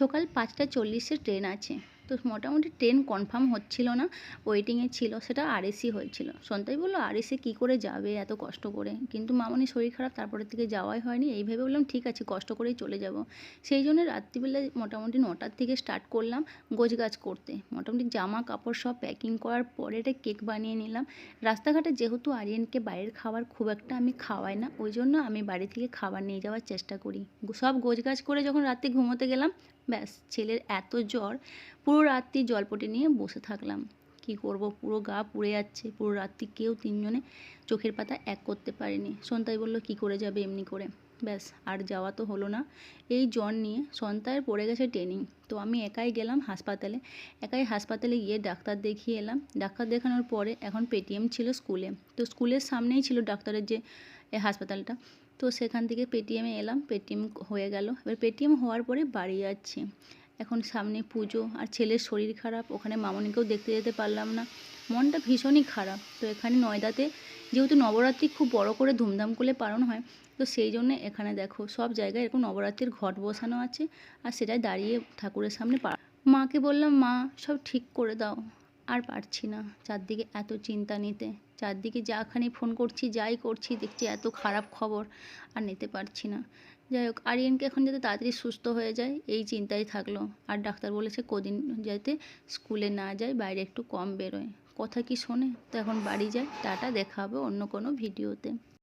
সকাল পাঁচটা চল্লিশে ট্রেন আছে। তো মোটামুটি ট্রেন কনফার্ম হচ্ছিল না, ওয়েটিংয়ে ছিল, সেটা আরএসি হয়েছিল। সন্তাই বলল, আরএসি কী করে যাবে এত কষ্ট করে? কিন্তু মামনির শরীর খারাপ, তারপরের থেকে যাওয়াই হয়নি। এই ভেবে বললাম, ঠিক আছে, কষ্ট করেই চলে যাব। সেই জন্য রাত্রিবেলায় মোটামুটি নটার থেকে স্টার্ট করলাম গোছগাছ করতে। মোটামুটি জামা কাপড় সব প্যাকিং করার পরে একটা কেক বানিয়ে নিলাম। রাস্তাঘাটে যেহেতু আরিয়ানকে বাইরের খাবার খুব একটা আমি খাওয়াই না, ওই জন্য আমি বাড়ি থেকে খাবার নিয়ে যাওয়ার চেষ্টা করি। সব গোছগাছ করে যখন রাত্রে ঘুমোতে গেলাম ব্যাস, ছেলের এত জ্বর, পুরো রাত্রি জলপটি নিয়ে বসে থাকলাম। কি করব? পুরো গা পুড়ে যাচ্ছে। পুরো রাত্রি কেউ তিনজনে চোখের পাতা এক করতে পারেনি। সন্তাই বলল, কি করে যাবে এমনি করে? ব্যাস, আর যাওয়া তো হলো না। এই জ্বর নিয়ে সন্তায়ের পড়ে গেছে ট্রেনিং তো আমি একাই গেলাম হাসপাতালে। একাই হাসপাতালে গিয়ে ডাক্তার দেখিয়ে এলাম। ডাক্তার দেখানোর পরে এখন পেটিএম ছিল স্কুলে। তো স্কুলের সামনেই ছিল ডাক্তারের যে হাসপাতালটা। তো সেখান থেকে পেটিএমে এলাম পেটিএম হয়ে গেল। এবার পেটিএম হওয়ার পরে বাড়ি যাচ্ছি। এখন সামনে পুজো আর ছেলের শরীর খারাপ, ওখানে মামনিকেও দেখতে যেতে পারলাম না। মনটা ভীষণই খারাপ। তো এখানে নয়দাতে যেহেতু নবরাত্রি খুব বড় করে ধুমধাম করে পালন হয়, তো সেই জন্য এখানে দেখো সব জায়গায় এরকম নবরাত্রির ঘট বসানো আছে, আর সেটাই দাঁড়িয়ে ঠাকুরের সামনে পা মাকে বললাম, মা, সব ঠিক করে দাও। আর পারছি না। চারদিকে এত চিন্তা নিতে। চারদিকে যাখানে ফোন করছি, যাই করছি, দেখছি এত খারাপ খবর আর নিতে পারছি না। যাই হোক, আরিয়ানকে এখন যাতে তাড়াতাড়ি সুস্থ হয়ে যায়, এই চিন্তাই থাকল। আর ডাক্তার বলেছে কদিন যাতে স্কুলে না যায়, বাইরে একটু কম বেরোয়। কথা কি শোনে? তো এখন বাড়ি যায়। টাটা, দেখা হবে অন্য কোনো ভিডিওতে